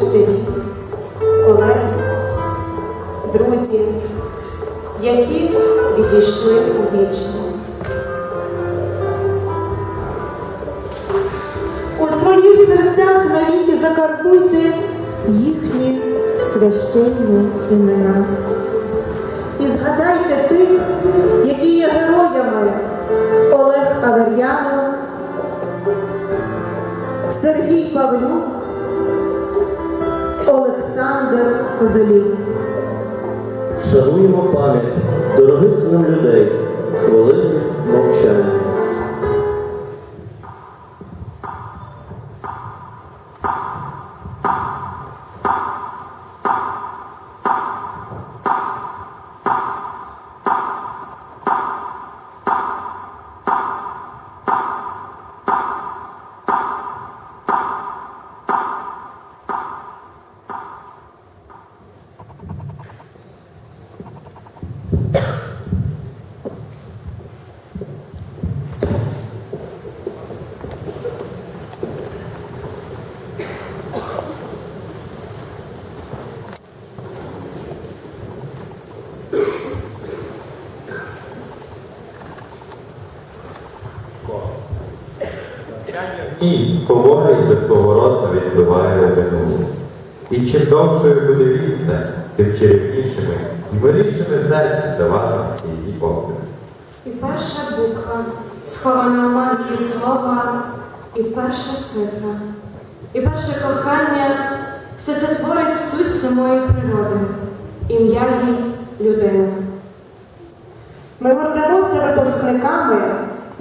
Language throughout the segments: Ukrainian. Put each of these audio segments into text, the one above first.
вчителі, колеги, друзі, які відійшли у вічність. У своїх серцях навіки закарбуйте їхні священні імена. І згадайте тих, які є героями Олег Авер'янов, Сергій Павлюк, Олександр Козолів. Вшануємо пам'ять дорогих нам людей хвилини Ні, поволі і безповоротно відпливає у минуле. І чим довшою буде відстань, тим черепнішими і милішими серцю здаватиметься її опис. І перша буква, схована у магії слова, і перша цифра, і перше кохання все це творить суть самої природи, ім'я їй людина. Ми гордимося випускниками,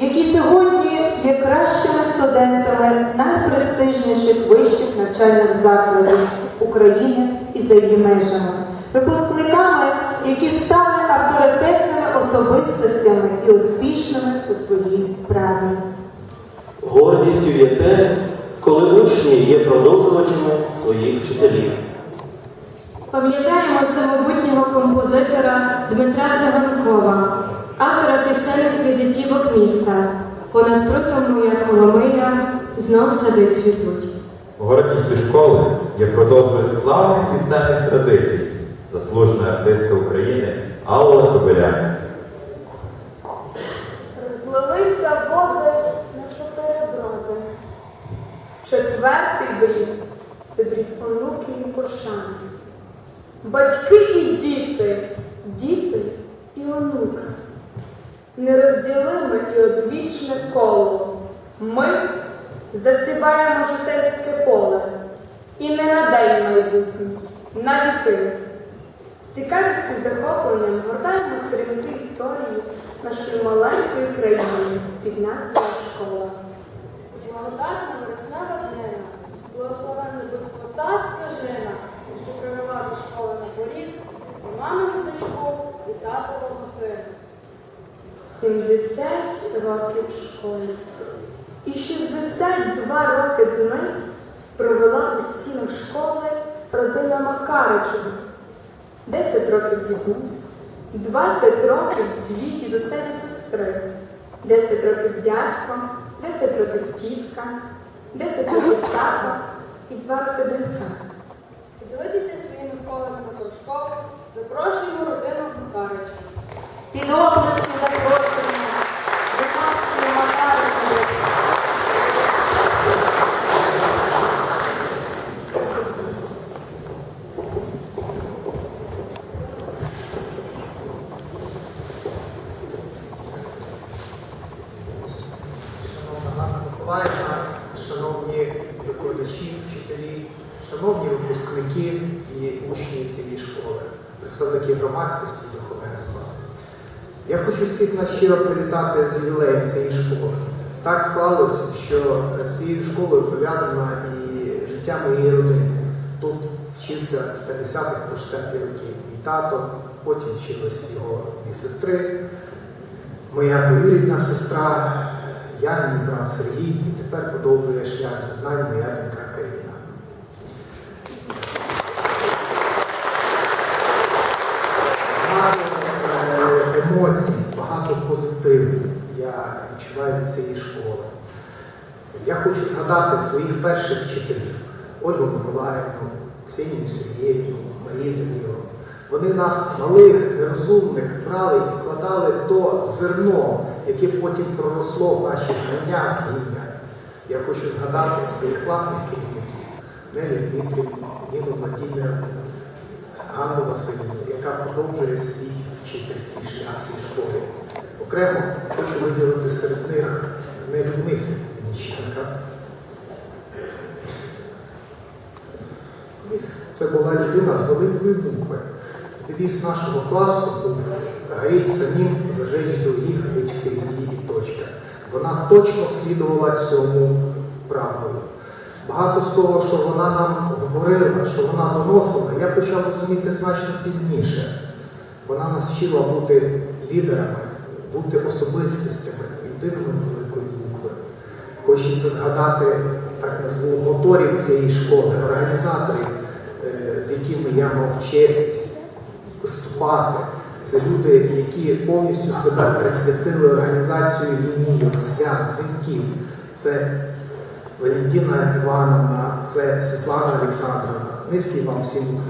які сьогодні є кращими студентами найпрестижніших вищих навчальних закладів України і за її межами. Випускниками, які стали авторитетними особистостями і успішними у своїй справі. Гордістю є те, коли учні є продовжувачами своїх вчителів. Пам'ятаємо самобутнього композитора Дмитра Циганкова, автора пісенних візитівок міста. Понад прутом моя Коломия знов сади цвітуть. Гордістю школи є продовжувач славних пісенних традицій, заслужена артистка України Алла Кобилянська. Розлилися води на чотири броди. Четвертий брід це брід онуків і пошани. Батьки і діти, діти. Нерозділиме і одвічне коло. Ми засіваємо житейське поле. І не на день майбутній, на віки. З цікавістю захопленням гортаємо сторінки історії нашої маленької країни під назвою школа. Благодатна вереснева днина, благословенна будь та стежина, що привела до школи на поріг, і мамину дочку, і татового сина. 70 років школі. І 62 роки з них провела у стінах школи родина Макаричева. 10 років дідусь, 20 років дві дідусеві сестри, 10 років дядько, 10 років тітка, 10 років тато і 2 роки донька. Поділитися своїми сковами на кружкову, запрошуємо родину Макарича. Під оплески запрошення Духовської Макаричевої. Шановна Миколаївна, шановні викладачі, вчителі, шановні випускники і учні цієї школи, представники громадськості. Я хочу всіх нас щиро привітати з ювілеєм цієї школи. Так склалося, що з цією школою пов'язано і життя моєї родини. Тут вчився з 50-х по 60-ті років мій тато, потім вчились його дві сестри, моя двоюрідна сестра, я, мій брат Сергій, і тепер продовжує шлях знань моя донька Каріна. Багато е, емоцій, багато позитиву я відчуваю від цієї школи. Я хочу згадати своїх перших вчителів Ольгу Миколаївну, Ксенію Сергіївну, Марію Даніловну. Вони нас, малих, нерозумних, брали і вкладали то зерно, яке потім проросло в наші знання і. Я хочу згадати своїх класних керівників Нелі Дмитрівну, Ніну Владимирівну, Ганну Васильівну, яка продовжує свій вчительський шлях цій школі. Окремо хочу виділити серед них Нелю Дмитрівну Ніченка. Це була людина з великої букви. Девіз нашого класу був «Горіть самим, зажечь других, быть впереди і точка. Вона точно слідувала цьому правилу. Багато з того, що вона нам говорила, що вона доносила, я почав розуміти значно пізніше. Вона нас вчила бути лідерами, бути особистостями, людинами з. Хочеться згадати, так назву, моторів цієї школи, організаторів, е, з якими я мав честь виступати. Це люди, які повністю себе присвятили організацію лінійок, свят, дзвінків. Це Валентина Івановна, це Світлана Олександровна. Низький вам всім.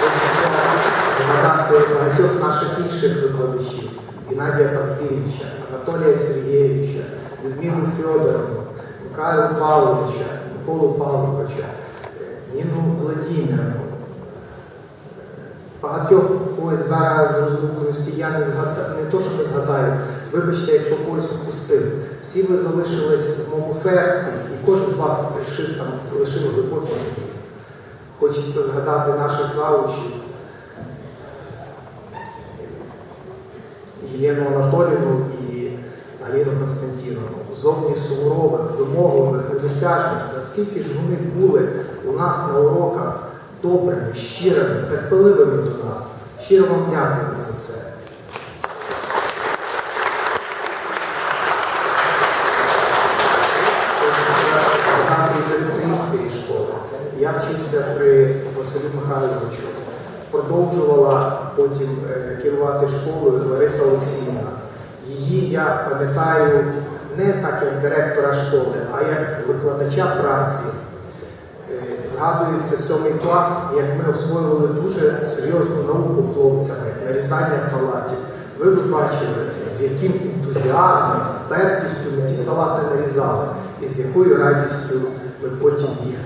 Хочеться згадати багатьох наших інших викладачів. Геннадія Панкевича, Анатолія Сергійовича, Людмилу Федоровну, Михайла Павловича, Миколу Павловича, е, Ніну Владимировну. Багатьох когось зараз розумності я не згадаю, не то, що не згадаю. Вибачте, якщо когось упустив. Всі ви залишились в моєму серці, і кожен з вас лишив там, лишив глибокий слід. Хочеться згадати наших завучів. Єлену Анатоліївну і Галину Константіновну. Зовні суворових, вимогливих, недосяжних. Наскільки ж вони були у нас на уроках добрими, щирими, терпеливими до нас. Щиро вам дякую за це. Я вчився при Василю Михайловичу. Продовжувала потім е, керувати школою Лариса Олексіївна. Її я пам'ятаю не так як директора школи, а як викладача праці. Е, Згадується сьомий клас, як ми освоювали дуже серйозну науку хлопцями, нарізання салатів. Ви б бачили, з яким ентузіазмом, впертістю ми ті салати нарізали, і з якою радістю ми потім їх.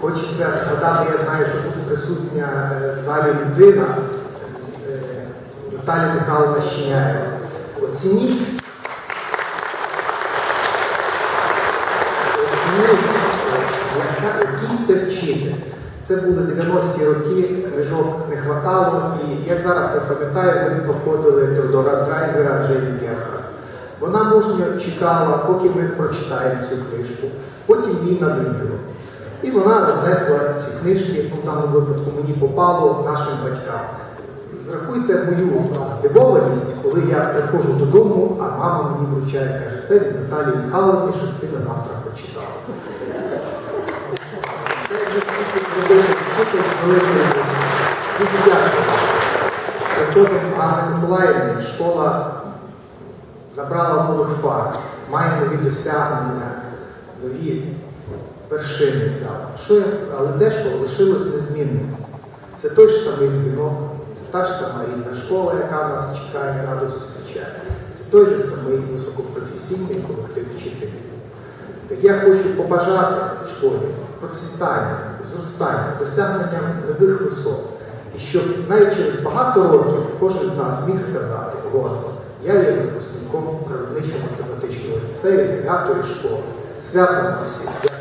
Хочеться згадати, я знаю, що тут присутня е, в залі людина е, Наталя Михайловна Щеняєва. Оцініть який це вчитель. Це були 90-ті роки, книжок не хватало, і як зараз я пам'ятаю, ми проходили Теодора Драйзера Джеймі Герхард. Вона мужньо чекала, поки ми прочитаємо цю книжку. Потім їй надоїло. І вона рознесла ці книжки, ну в даному випадку мені попало нашим батькам. Зрахуйте мою здивованість, коли я приходжу додому, а мама мені вручає, каже, це від Наталії Михайловни, щоб ти на завтра прочитала. Це. Дуже дякую. Анни Миколаївни школа набрала нових фар, має нові досягнення, нові вершини я- але дещо лишилось незмінним. Це той ж самий дзвінок, це та ж сама рідна школа, яка нас чекає, радо зустрічає. Це той же самий високопрофесійний колектив вчителів. Так я хочу побажати школі процвітання, зростання, досягнення нових висот. І щоб навіть через багато років кожен з нас міг сказати гордо, я є випускником природничо-математичного ліцею 9 школи. Свято нас всіх!